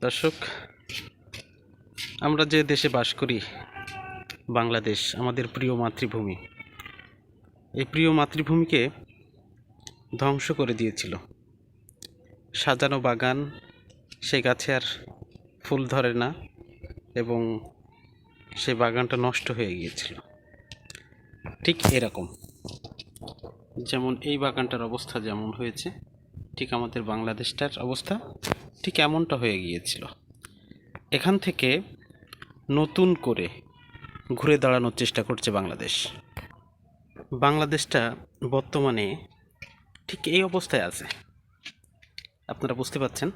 দর্শক, আমরা যে দেশে বাস করি, বাংলাদেশ আমাদের প্রিয় মাতৃভূমি। এই প্রিয় মাতৃভূমিকে ধ্বংস করে দিয়েছিল। সাজানো বাগান, সে গাছে আর ফুল ধরে না এবং সেই বাগানটা নষ্ট হয়ে গিয়েছিল। ঠিক এরকম। যেমন এই বাগানটার অবস্থা যেমন হয়েছে ঠিক আমাদের বাংলাদেশটার অবস্থা ঠিক এমনটা হয়ে গিয়েছিল। এখান থেকে নতুন করে ঘুরে দাঁড়ানোর চেষ্টা করছে বাংলাদেশ। বাংলাদেশটা বর্তমানে ঠিক এই অবস্থায় আছে। আপনারা বুঝতে পারছেন?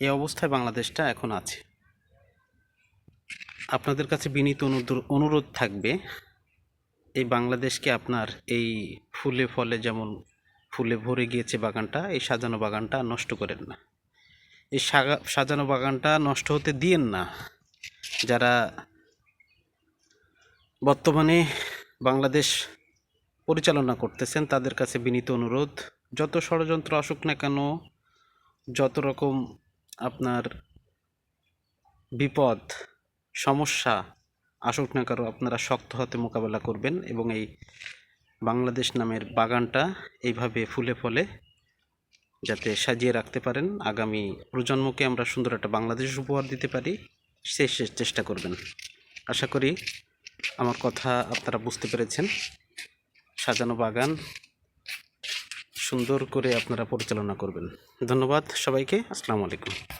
এই অবস্থায় বাংলাদেশটা এখন আছে। আপনাদের কাছে বিনীত অনুরোধ থাকবে, এই বাংলাদেশকে আপনার এই ফুলে ফলে যেমন ফুলে ভরে গিয়েছে বাগানটা, এই সাজানো বাগানটা নষ্ট করেন না। এই সাজানো বাগানটা নষ্ট হতে দিয়েন না। যারা বর্তমানে বাংলাদেশ পরিচালনা করতেছেন, তাদের কাছে বিনীত অনুরোধ, যত ষড়যন্ত্র আসুক না কেন, যত রকম আপনার বিপদ, সমস্যা আসুক না কারও আপনারা শক্ত হাতে মোকাবেলা করবেন এবং এই বাংলাদেশ নামের বাগানটা এইভাবে ফুলে ফলে যাতে সাজিয়ে রাখতে পারেন। আগামী প্রজন্মকে আমরা সুন্দর একটা বাংলাদেশ উপহার দিতে পারি। সে- চেষ্টা করবেন। আশা করি আমার কথা আপনারা বুঝতে পেরেছেন। সাজানো বাগান সুন্দর করে আপনারা পরিচালনা করবেন। ধন্যবাদ সবাইকে। আসসালামু আলাইকুম।